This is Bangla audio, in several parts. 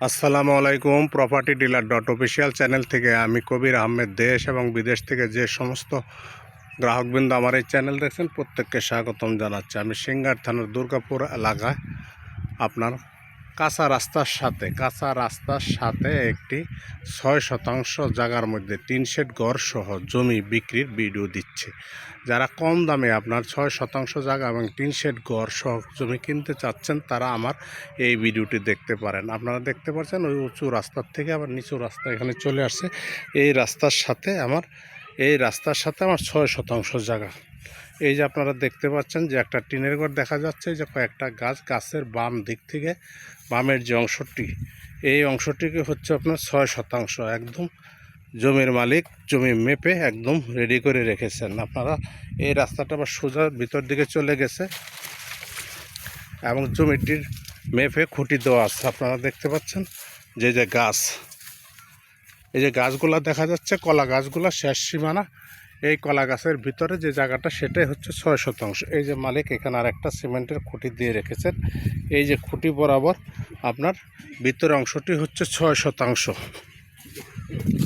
আসসালামু আলাইকুম property dealer dot official channel থেকে আমি কবির আহমেদ দেশ এবং বিদেশ থেকে যে সমস্ত গ্রাহকবৃন্দ আমার এই চ্যানেল দেখছেন, প্রত্যেককে স্বাগতম জানাচ্ছি। আমি সিঙ্গার থানার দুর্গাপুর এলাকায় আপনার কাঁচা রাস্তার সাথে, কাঁচা রাস্তার সাথে একটি ছয় শতাংশ জায়গার মধ্যে তিন শেড ঘর সহ জমি বিক্রির ভিডিও দিচ্ছে। যারা কম দামে আপনার ছয় শতাংশ জায়গা এবং তিন শেড ঘর সহ জমি কিনতে চাচ্ছেন, তারা আমার এই ভিডিওটি দেখতে পারেন। আপনারা দেখতে পাচ্ছেন ওই উঁচু রাস্তার থেকে আবার নিচু রাস্তা এখানে চলে আসছে। এই রাস্তার সাথে আমার এই রাস্তার সাথে আমার ছয় শতাংশ জায়গা। এই যে আপনারা দেখতে পাচ্ছেন যে একটা টিনের ঘর দেখা যাচ্ছে যে কয়েকটা গাছ গাছের বাম দিক থেকে বামের যে অংশটি, এই অংশটিকে হচ্ছে আপনার ছয় শতাংশ একদম জমির মালিক, জমি মেপে একদম রেডি করে রেখেছেন। আপনারা এই রাস্তাটা আবার সোজা ভিতর দিকে চলে গেছে এবং জমিটির মেপে খুঁটি দেওয়া আছে। আপনারা দেখতে পাচ্ছেন যে যে গাছ এই যে গাছগুলা দেখা যাচ্ছে, কলা গাছগুলা শেষ সীমানা। এই কলা গাছের ভিতরে যে জায়গাটা, সেটাই হচ্ছে ছয় শতাংশ। এই যে মালিক এখানে আর একটা সিমেন্টের খুঁটি দিয়ে রেখেছেন। এই যে খুঁটি বরাবর আপনার ভিতরের অংশটি হচ্ছে ছয় শতাংশ।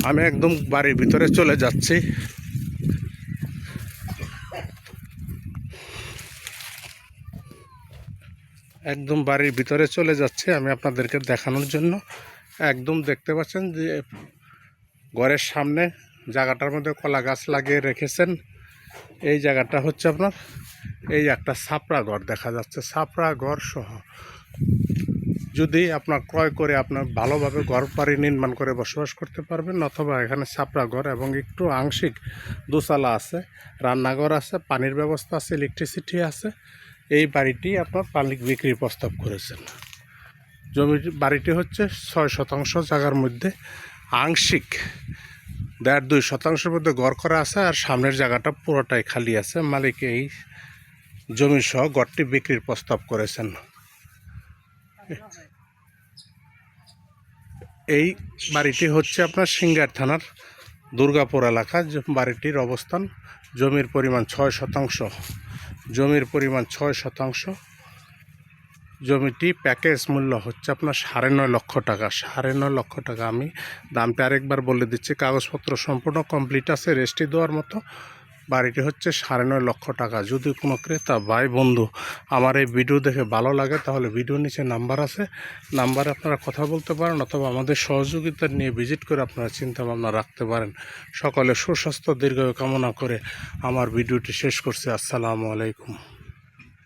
আমি একদম বাড়ির ভিতরে চলে যাচ্ছি। একদম বাড়ির ভিতরে চলে যাচ্ছে আমি আপনাদেরকে দেখানোর জন্য। একদম দেখতে পাচ্ছেন যে ঘরের সামনে জায়গাটার মধ্যে কলা গাছ লাগিয়ে রেখেছেন। এই জায়গাটা হচ্ছে আপনার এই একটা ছাপড়া ঘর দেখা যাচ্ছে, ছাপড়া ঘর সহ। যদি আপনার ক্রয় করে আপনার ভালোভাবে ঘর বাড়ি নির্মাণ করে বসবাস করতে পারবেন, অথবা এখানে ছাপড়া ঘর এবং একটু আংশিক দোচালা আছে, রান্নাঘর আছে, পানির ব্যবস্থা আছে ইলেকট্রিসিটি আছে, এই বাড়িটি আপনার পাবলিক বিক্রির প্রস্তাব করেছেন। জমি বাড়িটি হচ্ছে ছয় শতাংশ জায়গার মধ্যে আংশিক। দেড় দুই শতাংশের মধ্যে গড় করা আছে আর সামনের জায়গাটা পুরোটাই খালি আছে। মালিক এই জমি সহ গড়টি বিক্রির প্রস্তাব করেছেন। এই বাড়িটি হচ্ছে আপনার সিঙ্গার থানার দুর্গাপুর এলাকা। বাড়িটির অবস্থান জমির পরিমাণ ছয় শতাংশ। জমির পরিমাণ ছয় শতাংশ। জমিটি প্যাকেজ মূল্য হচ্ছে আপনার সাড়ে নয় লক্ষ টাকা। সাড়ে নয় লক্ষ টাকা আমি দামটা আরেকবার বলে দিচ্ছি। কাগজপত্র সম্পূর্ণ কমপ্লিট আছে রেস্টি দেওয়ার মতো। বাড়িটি হচ্ছে সাড়ে নয় লক্ষ টাকা। যদি কোনো ক্রেতা ভাই, বন্ধু আমার এই ভিডিও দেখে ভালো লাগে, তাহলে ভিডিও নিচে নাম্বার আছে। নাম্বারে আপনারা কথা বলতে পারেন অথবা আমাদের সহযোগিতা নিয়ে ভিজিট করে আপনারা চিন্তা ভাবনা রাখতে পারেন। সকলে সুস্বাস্থ্য, দীর্ঘায়ু কামনা করে আমার ভিডিওটি শেষ করছি। আসসালামু আলাইকুম।